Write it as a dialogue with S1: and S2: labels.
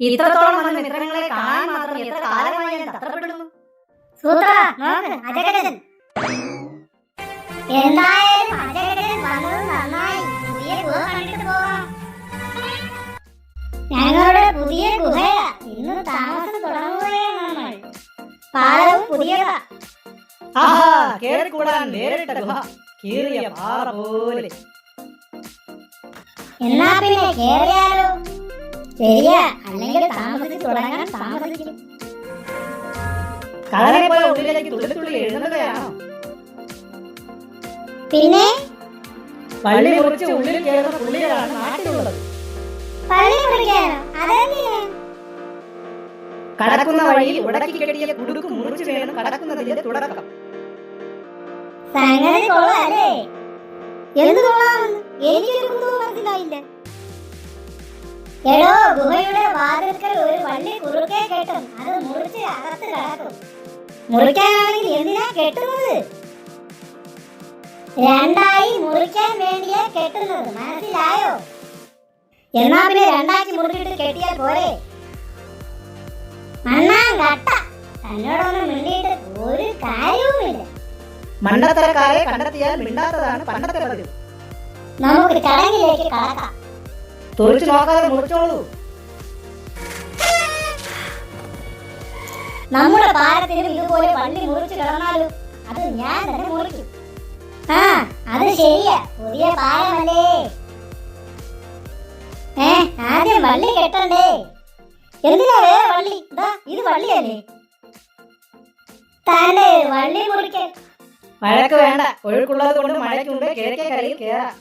S1: ഇത്രത്തോളം വന്ന മിത്രങ്ങളെ കാണാൻ മാത്രം എത്ര കാലമായി ഞാൻ തത്രപ്പെടുന്നു?
S2: സൂത്ര നോക്ക് അജഗജൻ. എന്തായാലും അജഗജൻ വന്നത് നന്നായി. പുതിയ ഗുഹ കണ്ടിട്ട് പോവാം ഞങ്ങളുടെ പുതിയ ഗുഹയാ ഇന്ന് താമസം തുടങ്ങുകയാണ് നമ്മൾ. പാലവും പുതിയതാ
S1: ആഹാ കേറിക്കൂടാൻ നേരിട്ട ഗുഹ. കീറിയ പാറ പോലെ.
S2: എന്നാ പിന്നെ കേറിയാലോ? ശരിയാ. അല്ലെങ്കിൽ താമസിച്ച് തുടങ്ങാൻ താമസിക്കും.
S1: കടനെ പോലെ ഉള്ളിലേക്ക് തുള്ളി തുള്ളി എഴുതുകയാണോ
S2: പിന്നെ?
S1: പള്ളി മുറിച്ച് ഉള്ളിൽ കയറുന്ന പുള്ളികളാണ് നാട്ടിലുള്ളത്.
S2: പള്ളി അതെന്തിനാ?
S1: കടക്കുന്ന വഴിയിൽ ഉടക്കി കെട്ടിയ കുടുക്ക് മുറിച്ചു വേണം കടക്കുന്നതിന്റെ തുടക്കം
S2: സംഗതി എന്ത് കൊള്ളാമെന്ന്? എനിക്കൊരു മനസ്സിലായില്ല എടോ ഗുഹയുടെ വാതിൽക്കൽ ഒരു വള്ളി കുറുക്കെ കെട്ടും. അത് മുറിച്ച് അകത്ത് കടക്കും. മുറിക്കാനാണെങ്കിൽ എന്തിനാ കെട്ടുന്നത്? രണ്ടായി മുറിക്കാൻ വേണ്ടിയാ കെട്ടുന്നത്. മനസ്സിലായോ? എന്നാ പിന്നെ രണ്ടാക്കി മുറിച്ചിട്ട് കെട്ടിയാൽ പോരെ? മണ്ണാൻ കട്ട. തന്നോടൊന്നും മിണ്ടിയിട്ട് ഒരു കാര്യവുമില്ല.
S1: മണ്ടത്തരക്കാരെ കണ്ടെത്തിയാൽ മിണ്ടാത്തതാണ് പണ്ടത്തെ പതിവ്
S2: നമുക്ക് ചടങ്ങിലേക്ക് കടക്കാം.
S1: തുറച്ചു നോക്കാതെ മുറിച്ചോളൂ.
S2: നമ്മുടെ പാലത്തിനും ഇതുപോലെ വള്ളി മുറിച്ചു കിടന്നാലും അത് ഞാൻ തന്നെ മുറിക്കും. ആ അത് ശരിയാ. പുതിയ പാലമല്ലേ? ഏ ആദ്യം വള്ളി കെട്ടണ്ടേ? എന്തിനാ വേറെ വള്ളി? ഇതാ ഇത് വള്ളിയല്ലേ? താന്റെ വള്ളി മുറിക്കൽ
S1: മഴക്ക് വേണ്ട. ഒഴുക്കുള്ളത് കൊണ്ട് മഴയ്ക്കുണ്ട് കിഴക്കേ കരയിൽ കേറാം.